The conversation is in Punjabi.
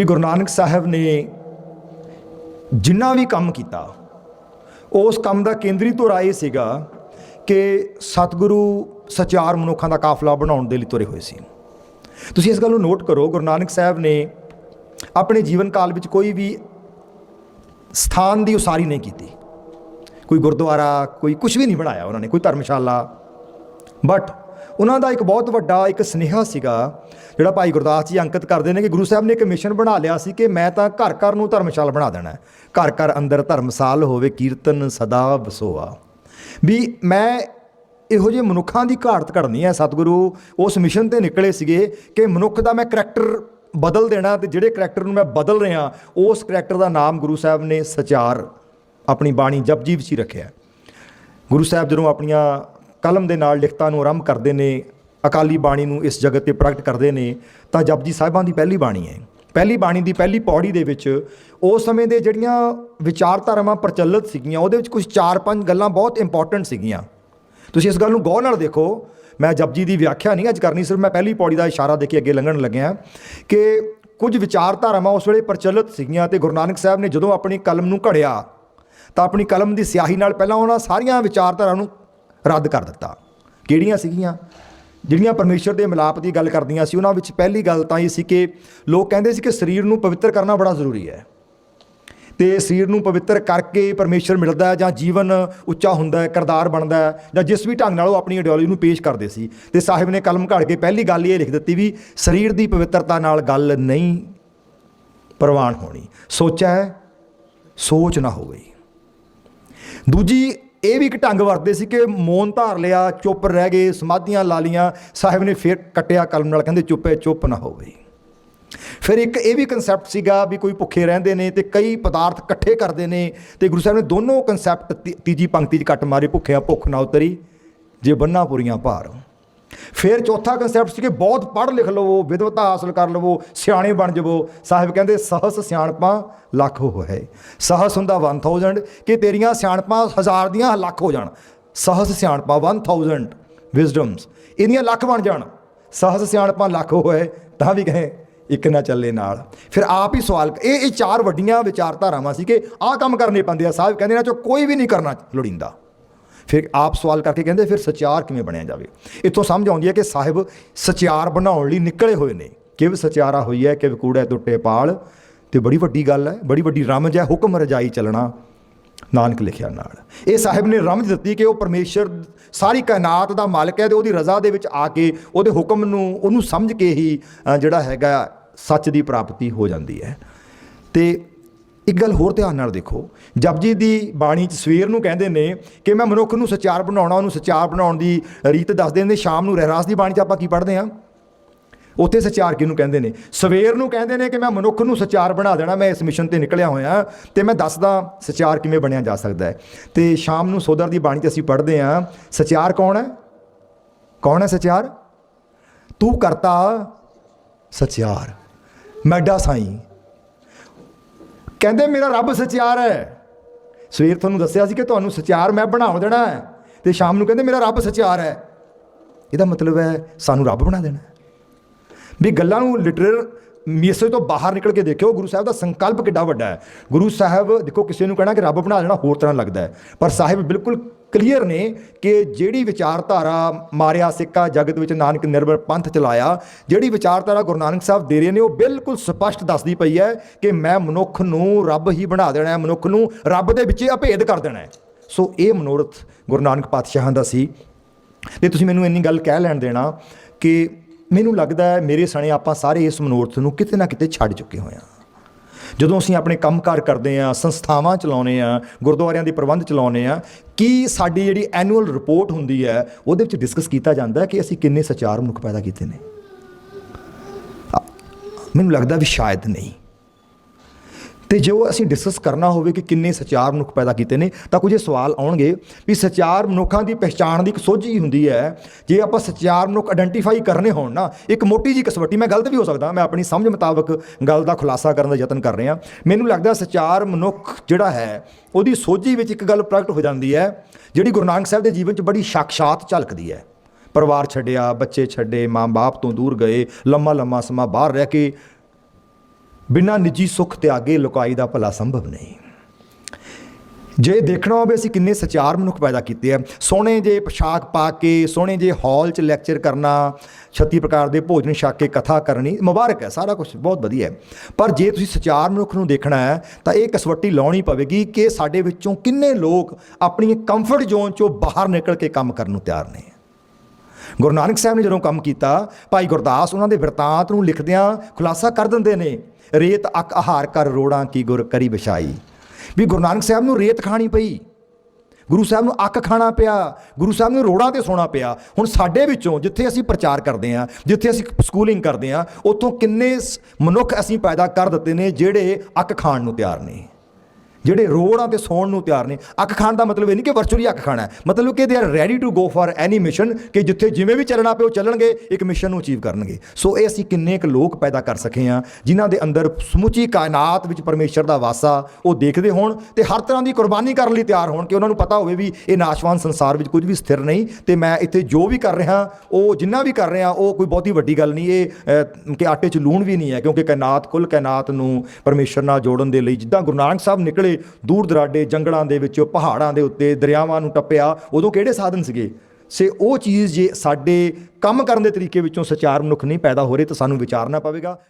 ਵੀ ਗੁਰੂ ਨਾਨਕ ਸਾਹਿਬ ਨੇ ਜਿੰਨਾ ਵੀ ਕੰਮ ਕੀਤਾ, ਉਸ ਕੰਮ ਦਾ ਕੇਂਦਰੀ ਧੁਰਾ ਇਹ ਸੀਗਾ ਕਿ ਸਤਿਗੁਰੂ ਸਚਾਰ ਮਨੁੱਖਾਂ ਦਾ ਕਾਫਲਾ ਬਣਾਉਣ ਦੇ ਲਈ ਤੁਰੇ ਹੋਏ ਸੀ। ਤੁਸੀਂ ਇਸ ਗੱਲ ਨੂੰ ਨੋਟ ਕਰੋ, ਗੁਰੂ ਨਾਨਕ ਸਾਹਿਬ ਨੇ ਆਪਣੇ ਜੀਵਨ ਕਾਲ ਵਿੱਚ ਕੋਈ ਵੀ ਸਥਾਨ ਦੀ ਉਸਾਰੀ ਨਹੀਂ ਕੀਤੀ। ਕੋਈ ਗੁਰਦੁਆਰਾ, ਕੋਈ ਕੁਝ ਵੀ ਨਹੀਂ ਬਣਾਇਆ ਉਹਨਾਂ ਨੇ, ਕੋਈ ਧਰਮਸ਼ਾਲਾ। ਬਟ ਉਹਨਾਂ ਦਾ ਇੱਕ ਬਹੁਤ ਵੱਡਾ ਇੱਕ ਸਨੇਹਾ ਸੀਗਾ, ਜਿਹੜਾ ਭਾਈ ਗੁਰਦਾਸ ਜੀ ਅੰਕਿਤ ਕਰਦੇ ਨੇ ਕਿ ਗੁਰੂ ਸਾਹਿਬ ਨੇ ਇੱਕ ਮਿਸ਼ਨ ਬਣਾ ਲਿਆ ਸੀ ਕਿ ਮੈਂ ਤਾਂ ਘਰ ਘਰ ਨੂੰ ਧਰਮਸ਼ਾਲ ਬਣਾ ਦੇਣਾ ਘਰ ਘਰ ਅੰਦਰ ਧਰਮਸਾਲ ਹੋਵੇ, ਕੀਰਤਨ ਸਦਾ ਵਸੋਆ। ਵੀ ਮੈਂ ਇਹੋ ਜਿਹੇ ਮਨੁੱਖਾਂ ਦੀ ਘਾਟ ਘੜਨੀ ਹੈ, ਸਤਿਗੁਰੂ, ਉਸ ਮਿਸ਼ਨ ਤੇ ਨਿਕਲੇ ਸੀਗੇ ਕਿ ਮਨੁੱਖ ਦਾ ਮੈਂ ਕਰੈਕਟਰ ਬਦਲ ਦੇਣਾ ਤੇ ਜਿਹੜੇ ਕਰੈਕਟਰ ਨੂੰ ਮੈਂ ਬਦਲ ਰਿਹਾ, ਉਸ ਕਰੈਕਟਰ ਦਾ ਨਾਮ ਗੁਰੂ ਸਾਹਿਬ ਨੇ ਸਚਾਰ ਆਪਣੀ ਬਾਣੀ ਜਪਜੀ ਵਿੱਚ ਹੀ ਰੱਖਿਆ। ਗੁਰੂ ਸਾਹਿਬ ਜਦੋਂ ਆਪਣੀਆਂ ਕਲਮ ਦੇ ਨਾਲ ਲਿਖਤਾਂ ਨੂੰ ਆਰੰਭ ਕਰਦੇ ਨੇ, ਅਕਾਲੀ ਬਾਣੀ ਨੂੰ ਇਸ ਜਗਤ ਤੇ ਪ੍ਰਗਟ ਕਰਦੇ ਨੇ, ਤਾਂ ਜਪਜੀ ਸਾਹਿਬਾਂ ਦੀ ਪਹਿਲੀ ਬਾਣੀ ਹੈ। ਪਹਿਲੀ ਬਾਣੀ ਦੀ ਪਹਿਲੀ ਪੌੜੀ ਦੇ ਵਿੱਚ ਉਸ ਸਮੇਂ ਦੇ ਜਿਹੜੀਆਂ ਵਿਚਾਰਧਾਰਾਵਾਂ ਪ੍ਰਚਲਿਤ ਸੀਗੀਆਂ, ਉਹਦੇ ਵਿੱਚ ਕੁਝ 4-5 ਗੱਲਾਂ ਬਹੁਤ ਇੰਪੋਰਟੈਂਟ ਸੀਗੀਆਂ। ਤੁਸੀਂ ਇਸ ਗੱਲ ਨੂੰ ਗੌਰ ਨਾਲ ਦੇਖੋ, ਮੈਂ ਜਪਜੀ ਦੀ ਵਿਆਖਿਆ ਨਹੀਂ ਅੱਜ ਕਰਨੀ, ਸਿਰਫ ਮੈਂ ਪਹਿਲੀ ਪੌੜੀ ਦਾ ਇਸ਼ਾਰਾ ਦੇ ਕੇ ਅੱਗੇ ਲੰਘਣ ਲੱਗਿਆ ਕਿ ਕੁਝ ਵਿਚਾਰਧਾਰਾਵਾਂ ਉਸ ਵੇਲੇ ਪ੍ਰਚਲਿਤ ਸੀਗੀਆਂ ਤੇ ਗੁਰੂ ਨਾਨਕ ਸਾਹਿਬ ਨੇ ਜਦੋਂ ਆਪਣੀ ਕਲਮ ਨੂੰ ਘੜਿਆ, ਤਾਂ ਆਪਣੀ ਕਲਮ ਦੀ ਸਿਆਹੀ ਨਾਲ ਪਹਿਲਾਂ ਉਹਨਾਂ ਸਾਰੀਆਂ ਵਿਚਾਰਧਾਰਾ ਨੂੰ ਰੱਦ ਕਰ ਦਿੱਤਾ। ਕਿਹੜੀਆਂ ਸੀਗੀਆਂ? ਜਿਹੜੀਆਂ ਪਰਮੇਸ਼ਰ ਦੇ ਮਿਲਾਪ ਦੀ ਗੱਲ ਕਰਦੀਆਂ ਸੀ, ਉਹਨਾਂ ਵਿੱਚ ਪਹਿਲੀ ਗੱਲ ਤਾਂ ਇਹ ਸੀ ਕਿ ਲੋਕ ਕਹਿੰਦੇ ਸੀ ਕਿ ਸਰੀਰ ਨੂੰ ਪਵਿੱਤਰ ਕਰਨਾ ਬੜਾ ਜ਼ਰੂਰੀ ਹੈ। ਤੇ ਸਰੀਰ ਨੂੰ ਪਵਿੱਤਰ ਕਰਕੇ ਪਰਮੇਸ਼ਰ ਮਿਲਦਾ ਹੈ ਜਾਂ ਜੀਵਨ ਉੱਚਾ ਹੁੰਦਾ ਹੈ, ਕਰਦਾਰ ਬਣਦਾ ਹੈ, ਜਾਂ ਜਿਸ ਵੀ ਢੰਗ ਨਾਲ ਉਹ ਆਪਣੀ ਆਈਡੀਓਲੋਜੀ ਨੂੰ ਪੇਸ਼ ਕਰਦੇ ਸੀ। ਤੇ ਸਾਹਿਬ ਨੇ ਕਲਮ ਘੜ ਕੇ ਪਹਿਲੀ ਗੱਲ ਇਹ ਲਿਖ ਦਿੱਤੀ ਵੀ ਸਰੀਰ ਦੀ ਪਵਿੱਤਰਤਾ ਨਾਲ ਗੱਲ ਨਹੀਂ ਪ੍ਰਵਾਨ ਹੋਣੀ। ਸੋਚਿਆ ਸੋਚ ਨਾ ਹੋਵੇ। ਦੂਜੀ ਇਹ ਵੀ ਇੱਕ ਢੰਗ ਵਰਤਦੇ ਸੀ ਕਿ ਮੌਨ ਧਾਰ ਲਿਆ, ਚੁੱਪ ਰਹਿ ਗਏ, ਸਮਾਧੀਆਂ ਲਾ ਲੀਆਂ ਸਾਹਿਬ ਨੇ ਫਿਰ ਕੱਟਿਆ ਕਲਮ ਨਾਲ, ਕਹਿੰਦੇ ਚੁੱਪੇ ਚੁੱਪ ਨਾ ਹੋਵੇ। ਫਿਰ ਇੱਕ ਇਹ ਵੀ ਕਨਸੈਪਟ ਸੀਗਾ ਵੀ ਕੋਈ ਭੁੱਖੇ ਰਹਿੰਦੇ ਨੇ ਤੇ ਕਈ ਪਦਾਰਥ ਇਕੱਠੇ ਕਰਦੇ ਨੇ ਤੇ ਗੁਰੂ ਸਾਹਿਬ ਨੇ ਦੋਨੋਂ ਕਨਸੈਪਟ ਤੀਜੀ ਪੰਕਤੀ 'ਚ ਕੱਟ ਮਾਰੇ, ਭੁੱਖਿਆ ਭੁੱਖ ਨਾ ਉਤਰੀ, ਜੇ ਬੰਨਾ ਪੁਰੀਆਂ ਭਾਰ। ਫਿਰ ਚੌਥਾ ਕਨਸੈਪਟ ਸੀ ਕਿ ਬਹੁਤ ਪੜ੍ਹ ਲਿਖ ਲਵੋ ਵਿਦਵਤਾ ਹਾਸਲ ਕਰ ਲਵੋ, ਸਿਆਣੇ ਬਣ ਜਾਵੋ। ਸਾਹਿਬ ਕਹਿੰਦੇ, ਸਹਸ ਸਿਆਣਪਾਂ ਲੱਖ ਹੋਏ ਸਹਸ ਹੁੰਦਾ 1000 ਕਿ ਤੇਰੀਆਂ ਸਿਆਣਪਾਂ ਹਜ਼ਾਰ ਦੀਆਂ ਲੱਖ ਹੋ ਜਾਣ। ਸਹਸ ਸਿਆਣਪਾਂ 1000 ਵਿਜ਼ਡਮਸ ਇਹਦੀਆਂ ਲੱਖ ਬਣ ਜਾਣ। ਸਹਸ ਸਿਆਣਪਾਂ ਲੱਖ ਹੋਏ ਤਾਂ ਵੀ ਕਹੇ, ਇੱਕ ਨਾ ਚੱਲੇ ਨਾਲ। ਫਿਰ ਆਪ ਹੀ ਸਵਾਲ, ਇਹ ਇਹ ਚਾਰ ਵੱਡੀਆਂ ਵਿਚਾਰਧਾਰਾਵਾਂ ਸੀ ਕਿ ਆਹ ਕੰਮ ਕਰਨੇ ਪੈਂਦੇ ਆ। ਸਾਹਿਬ ਕਹਿੰਦੇ ਨਾ ਚੋ ਕੋਈ ਵੀ ਨਹੀਂ ਕਰਨਾ ਲੋੜੀਂਦਾ। ਫਿਰ ਆਪ ਸਵਾਲ ਕਰਕੇ ਕਹਿੰਦੇ ਫਿਰ ਸਚਿਆਰ ਕਿਵੇਂ ਬਣਿਆ ਜਾਵੇ? ਇੱਥੋਂ ਸਮਝ ਆਉਂਦੀ ਹੈ ਕਿ ਸਾਹਿਬ ਸਚਿਆਰ ਬਣਾਉਣ ਲਈ ਨਿਕਲੇ ਹੋਏ ਨੇ। ਕਿਵ ਸਚਿਆਰਾ ਹੋਈ ਹੈ, ਕਿਵ ਕੂੜਾ ਟੁੱਟੇ ਪਾਲ, ਤੇ ਬੜੀ ਵੱਡੀ ਗੱਲ ਹੈ, ਬੜੀ ਵੱਡੀ ਰਮਜ ਹੈ, ਹੁਕਮ ਰਜਾਈ ਚੱਲਣਾ, ਨਾਨਕ ਲਿਖਿਆ ਨਾਲ। ਇਹ ਸਾਹਿਬ ਨੇ ਰਮਜ ਦਿੱਤੀ ਕਿ ਉਹ ਪਰਮੇਸ਼ਰ ਸਾਰੀ ਕਾਇਨਾਤ ਦਾ ਮਾਲਕ ਹੈ ਤੇ ਉਹਦੀ ਰਜ਼ਾ ਦੇ ਵਿੱਚ ਆ ਕੇ ਉਹਦੇ ਹੁਕਮ ਨੂੰ, ਉਹਨੂੰ ਸਮਝ ਕੇ ਹੀ ਜਿਹੜਾ ਹੈਗਾ ਸੱਚ ਦੀ ਪ੍ਰਾਪਤੀ ਹੋ ਜਾਂਦੀ ਹੈ। ਤੇ ਇੱਕ ਗੱਲ ਹੋਰ ਧਿਆਨ ਨਾਲ ਦੇਖੋ। ਜਪਜੀ ਦੀ ਬਾਣੀ ਚ ਸਵੇਰ ਨੂੰ ਕਹਿੰਦੇ ਨੇ ਕਿ ਮੈਂ ਮਨੁੱਖ ਨੂੰ ਸਚਾਰ ਬਣਾਉਣਾ, ਉਹਨੂੰ ਸਚਾਰ ਬਣਾਉਣ ਦੀ ਰੀਤ ਦੱਸਦੇ ਨੇ। ਸ਼ਾਮ ਨੂੰ ਰਹਿਰਾਸ ਦੀ ਬਾਣੀ ਚ ਆਪਾਂ ਕੀ ਪੜ੍ਹਦੇ ਹਾਂ? ਉੱਥੇ ਸਚਾਰ ਕਿਹਨੂੰ ਕਹਿੰਦੇ ਨੇ? ਸਵੇਰ ਨੂੰ ਕਹਿੰਦੇ ਨੇ ਕਿ ਮੈਂ ਮਨੁੱਖ ਨੂੰ ਸਚਾਰ ਬਣਾ ਦੇਣਾ, ਮੈਂ ਇਸ ਮਿਸ਼ਨ ਤੇ ਨਿਕਲਿਆ ਹੋਇਆ ਤੇ ਮੈਂ ਦੱਸਦਾ ਸਚਾਰ ਕਿਵੇਂ ਬਣਿਆ ਜਾ ਸਕਦਾ ਹੈ। ਤੇ ਸ਼ਾਮ ਨੂੰ ਸੋਦਰ ਦੀ ਬਾਣੀ 'ਚ ਅਸੀਂ ਪੜ੍ਹਦੇ ਹਾਂ, ਸਚਾਰ ਕੌਣ ਹੈ? ਕੌਣ ਹੈ ਸਚਾਰ? ਤੂੰ ਕਰਤਾ ਸਚਿਆਰ ਮੈਡਾ ਸਾਈਂ। ਕਹਿੰਦੇ ਮੇਰਾ ਰੱਬ ਸਚਿਆਰ ਹੈ। ਸਵੇਰ ਤੁਹਾਨੂੰ ਦੱਸਿਆ ਸੀ ਕਿ ਤੁਹਾਨੂੰ ਸਚਿਆਰ ਮੈਂ ਬਣਾ ਦੇਣਾ ਹੈ ਤੇ ਸ਼ਾਮ ਨੂੰ ਕਹਿੰਦੇ ਮੇਰਾ ਰੱਬ ਸਚਿਆਰ ਹੈ। ਇਹਦਾ ਮਤਲਬ ਹੈ ਸਾਨੂੰ ਰੱਬ ਬਣਾ ਦੇਣਾ ਵੀ ਗੱਲਾਂ ਨੂੰ ਲਿਟਰਲ ਮੇਸੇ ਤੋਂ ਬਾਹਰ ਨਿਕਲ ਕੇ ਦੇਖਿਓ, ਗੁਰੂ ਸਾਹਿਬ ਦਾ ਸੰਕਲਪ ਕਿੱਡਾ ਵੱਡਾ ਹੈ। ਗੁਰੂ ਸਾਹਿਬ, ਦੇਖੋ, ਕਿਸੇ ਨੂੰ ਕਹਿਣਾ ਕਿ ਰੱਬ ਬਣਾ ਦੇਣਾ ਹੋਰ ਤਰ੍ਹਾਂ ਲੱਗਦਾ ਹੈ। ਪਰ ਸਾਹਿਬ ਬਿਲਕੁਲ ਕਲੀਅਰ ਨੇ ਕਿ ਜਿਹੜੀ ਵਿਚਾਰਧਾਰਾ ਮਾਰਿਆ ਸਿੱਕਾ ਜਗਤ ਵਿੱਚ ਨਾਨਕ ਨਿਰਭਰ ਪੰਥ ਚਲਾਇਆ, ਜਿਹੜੀ ਵਿਚਾਰਧਾਰਾ ਗੁਰੂ ਨਾਨਕ ਸਾਹਿਬ ਦੇ ਰਹੇ ਨੇ, ਉਹ ਬਿਲਕੁਲ ਸਪਸ਼ਟ ਦੱਸਦੀ ਪਈ ਹੈ ਕਿ ਮੈਂ ਮਨੁੱਖ ਨੂੰ ਰੱਬ ਹੀ ਬਣਾ ਦੇਣਾ ਹੈ, ਮਨੁੱਖ ਨੂੰ ਰੱਬ ਦੇ ਵਿੱਚ ਅਭੇਦ ਕਰ ਦੇਣਾ ਹੈ। ਸੋ ਇਹ ਮਨੋਰਥ ਗੁਰੂ ਨਾਨਕ ਪਾਤਸ਼ਾਹਾਂ ਦਾ ਸੀ। ਤੇ ਤੁਸੀਂ ਮੈਨੂੰ ਇੰਨੀ ਗੱਲ ਕਹਿ ਲੈਣ ਦੇਣਾ ਕਿ ਮੈਨੂੰ ਲੱਗਦਾ ਹੈ ਮੇਰੇ ਸਣੇ ਆਪਾਂ ਸਾਰੇ ਇਸ ਮਨੋਰਥ ਨੂੰ ਕਿਤੇ ਨਾ ਕਿਤੇ ਛੱਡ ਚੁੱਕੇ ਹੋਏ ਹਾਂ। ਜਦੋਂ ਅਸੀਂ ਆਪਣੇ ਕੰਮਕਾਰ ਕਰਦੇ ਆ ਸੰਸਥਾਵਾਂ ਚਲਾਉਨੇ ਆ ਗੁਰਦੁਆਰਿਆਂ ਦੇ ਪ੍ਰਬੰਧ ਚਲਾਉਨੇ ਆ ਕੀ ਸਾਡੀ ਜਿਹੜੀ ਐਨੂਅਲ ਰਿਪੋਰਟ ਹੁੰਦੀ ਹੈ, ਉਹਦੇ ਵਿੱਚ ਡਿਸਕਸ ਕੀਤਾ ਜਾਂਦਾ ਕਿ ਅਸੀਂ ਕਿੰਨੇ ਸਚਾਰ ਮਨੁੱਖ ਪੈਦਾ ਕੀਤੇ ਨੇ? ਮੈਨੂੰ ਲੱਗਦਾ ਵੀ ਸ਼ਾਇਦ ਨਹੀਂ। ਤੇ ਜੋ ਅਸੀਂ ਡਿਸਕਸ ਕਰਨਾ ਹੋਵੇ ਕਿ ਕਿੰਨੇ ਸਚਾਰ ਮਨੁੱਖ ਪੈਦਾ ਕੀਤੇ ਨੇ, ਤਾਂ ਕੁਝ ਇਹ ਸਵਾਲ ਆਉਣਗੇ ਵੀ ਸਚਾਰ ਮਨੁੱਖਾਂ ਦੀ ਪਛਾਣ ਦੀ ਇੱਕ ਸੋਝੀ ਹੁੰਦੀ ਹੈ। ਜੇ ਆਪਾਂ ਸਚਾਰ ਮਨੁੱਖ ਆਇਡੈਂਟੀਫਾਈ ਕਰਨੇ ਹੋਣ ਨਾ, ਇੱਕ ਮੋਟੀ ਜੀ ਕਸਵੱਟੀ, ਮੈਂ ਗਲਤ ਵੀ ਹੋ ਸਕਦਾ, ਮੈਂ ਆਪਣੀ ਸਮਝ ਮੁਤਾਬਕ ਗੱਲ ਦਾ ਖੁਲਾਸਾ ਕਰਨ ਦਾ ਯਤਨ ਕਰ ਰਿਹਾ। ਮੈਨੂੰ ਲੱਗਦਾ ਸਚਾਰ ਮਨੁੱਖ ਜਿਹੜਾ ਹੈ, ਉਹਦੀ ਸੋਝੀ ਵਿੱਚ ਇੱਕ ਗੱਲ ਪ੍ਰਗਟ ਹੋ ਜਾਂਦੀ ਹੈ, ਜਿਹੜੀ ਗੁਰੂ ਨਾਨਕ ਸਾਹਿਬ ਦੇ ਜੀਵਨ 'ਚ ਬੜੀ ਸਾਖਸ਼ਾਤ ਝਲਕਦੀ ਹੈ। ਪਰਿਵਾਰ ਛੱਡਿਆ, ਬੱਚੇ ਛੱਡੇ, ਮਾਂ-ਬਾਪ ਤੋਂ ਦੂਰ ਗਏ ਲੰਮਾ ਲੰਮਾ ਸਮਾਂ ਬਾਹਰ ਰਹਿ ਕੇ ਬਿਨਾਂ ਨਿੱਜੀ ਸੁੱਖ ਤਿਆਗੇ ਲੁਕਾਈ ਦਾ ਭਲਾ ਸੰਭਵ ਨਹੀਂ। ਜੇ ਦੇਖਣਾ ਹੋਵੇ ਅਸੀਂ ਕਿੰਨੇ ਸਚਾਰ ਮਨੁੱਖ ਪੈਦਾ ਕੀਤੇ ਆ। ਸੋਹਣੇ ਜੇ ਪੋਸ਼ਾਕ ਪਾ ਕੇ, ਸੋਹਣੇ ਜੇ ਹਾਲ 'ਚ ਲੈਕਚਰ ਕਰਨਾ 36 ਪ੍ਰਕਾਰ ਦੇ ਭੋਜਨ ਛਕ ਕੇ ਕਥਾ ਕਰਨੀ, ਮੁਬਾਰਕ ਹੈ, ਸਾਰਾ ਕੁਝ ਬਹੁਤ ਵਧੀਆ ਹੈ। ਪਰ ਜੇ ਤੁਸੀਂ ਸਚਾਰ ਮਨੁੱਖ ਨੂੰ ਦੇਖਣਾ ਹੈ, ਤਾਂ ਇਹ ਕਸਵੱਟੀ ਲਾਉਣੀ ਪਵੇਗੀ ਕਿ ਸਾਡੇ ਵਿੱਚੋਂ ਕਿੰਨੇ ਲੋਕ ਆਪਣੀ ਕੰਫਰਟ ਜ਼ੋਨ 'ਚੋਂ ਬਾਹਰ ਨਿਕਲ ਕੇ ਕੰਮ ਕਰਨ ਨੂੰ ਤਿਆਰ ਨੇ। ਗੁਰੂ ਨਾਨਕ ਸਾਹਿਬ ਨੇ ਜਦੋਂ ਕੰਮ ਕੀਤਾ, ਭਾਈ ਗੁਰਦਾਸ ਉਹਨਾਂ ਦੇ ਵਰਤਾਂਤ ਨੂੰ ਲਿਖਦਿਆਂ ਖੁਲਾਸਾ ਕਰ ਦਿੰਦੇ ਨੇ, ਰੇਤ ਅਕ ਆਹਾਰ ਕਰ ਰੋੜਾਂ ਕੀ ਗੁਰ ਕਰੀ ਵਿਛਾਈ। ਵੀ ਗੁਰੂ ਨਾਨਕ ਸਾਹਿਬ ਨੂੰ ਰੇਤ ਖਾਣੀ ਪਈ, ਗੁਰੂ ਸਾਹਿਬ ਨੂੰ ਅੱਕ ਖਾਣਾ ਪਿਆ, ਗੁਰੂ ਸਾਹਿਬ ਨੂੰ ਰੋੜਾਂ ਤੇ ਸੌਣਾ ਪਿਆ। ਹੁਣ ਸਾਡੇ ਵਿੱਚੋਂ ਜਿੱਥੇ ਅਸੀਂ ਪ੍ਰਚਾਰ ਕਰਦੇ ਹਾਂ, ਜਿੱਥੇ ਅਸੀਂ ਸਕੂਲਿੰਗ ਕਰਦੇ ਹਾਂ, ਉੱਥੋਂ ਕਿੰਨੇ ਸ- ਮਨੁੱਖ ਅਸੀਂ ਪੈਦਾ ਕਰ ਦਿੱਤੇ ਨੇ ਜਿਹੜੇ ਅੱਕ ਖਾਣ ਨੂੰ ਤਿਆਰ ਨੇ। ਜਿਹੜੇ ਰੋੜਾਂ ਤੇ ਸੌਣ ਨੂੰ ਤਿਆਰ ਨੇ, ਅੱਖ ਖਾਣ ਦਾ ਮਤਲਬ ਇਹ ਨਹੀਂ ਕਿ ਵਰਚੁਅਲੀ ਅੱਖ ਖਾਣਾ ਹੈ। ਮਤਲਬ ਕਿ they are ready to go for any mission ਕਿ ਜਿੱਥੇ ਜਿਵੇਂ ਵੀ ਚੱਲਣਾ ਪਿਓ ਚੱਲਣਗੇ, ਇੱਕ ਮਿਸ਼ਨ ਨੂੰ ਅਚੀਵ ਕਰਨਗੇ। ਸੋ ਇਹ ਅਸੀਂ ਕਿੰਨੇ ਕੁ ਲੋਕ ਪੈਦਾ ਕਰ ਸਕੇ ਹਾਂ, ਜਿਨ੍ਹਾਂ ਦੇ ਅੰਦਰ ਸਮੁੱਚੀ ਕਾਇਨਾਤ ਵਿੱਚ ਪਰਮੇਸ਼ਰ ਦਾ ਵਾਸਾ ਉਹ ਦੇਖਦੇ ਹੋਣ ਤੇ ਹਰ ਤਰ੍ਹਾਂ ਦੀ ਕੁਰਬਾਨੀ ਕਰਨ ਲਈ ਤਿਆਰ ਹੋਣ ਕਿ ਉਹਨਾਂ ਨੂੰ ਪਤਾ ਹੋਵੇ ਵੀ ਇਹ ਨਾਸ਼ਵਾਨ ਸੰਸਾਰ ਵਿੱਚ ਕੁਝ ਵੀ ਸਥਿਰ ਨਹੀਂ ਤੇ ਮੈਂ ਇੱਥੇ ਜੋ ਵੀ ਕਰ ਰਿਹਾ, ਉਹ ਜਿੰਨਾ ਵੀ ਕਰ ਰਿਹਾ, ਉਹ ਕੋਈ ਬਹੁਤੀ ਵੱਡੀ ਗੱਲ ਨਹੀਂ, ਇਹ ਕਿ ਆਟੇ 'ਚ ਲੂਣ ਵੀ ਨਹੀਂ ਹੈ ਕਿਉਂਕਿ ਕਾਇਨਾਤ ਕੁੱਲ ਕਾਇਨਾਤ ਨੂੰ ਪਰਮੇਸ਼ਰ ਨਾਲ ਜੋੜਨ ਦੇ ਲਈ ਜਿੱਦਾਂ ਗੁਰੂ ਨਾਨਕ ਸਾਹਿਬ ਨਿਕਲੇ ਦੂਰ ਦਰਾਡੇ ਜੰਗਲਾਂ ਦੇ ਵਿੱਚ, ਪਹਾੜਾਂ ਦੇ ਉੱਤੇ, ਦਰਿਆਵਾਂ ਨੂੰ ਟੱਪਿਆ। ਉਦੋਂ ਕਿਹੜੇ ਸਾਧਨ ਸੀਗੇ? ਸੇ ਉਹ ਚੀਜ਼ ਜੇ ਸਾਡੇ ਕੰਮ ਕਰਨ ਦੇ ਤਰੀਕੇ ਵਿੱਚੋਂ ਸਚਾਰ ਮਨੁੱਖ ਨਹੀਂ ਪੈਦਾ ਹੋ ਰਹੇ, ਤਾਂ ਸਾਨੂੰ ਵਿਚਾਰਨਾ ਪਵੇਗਾ।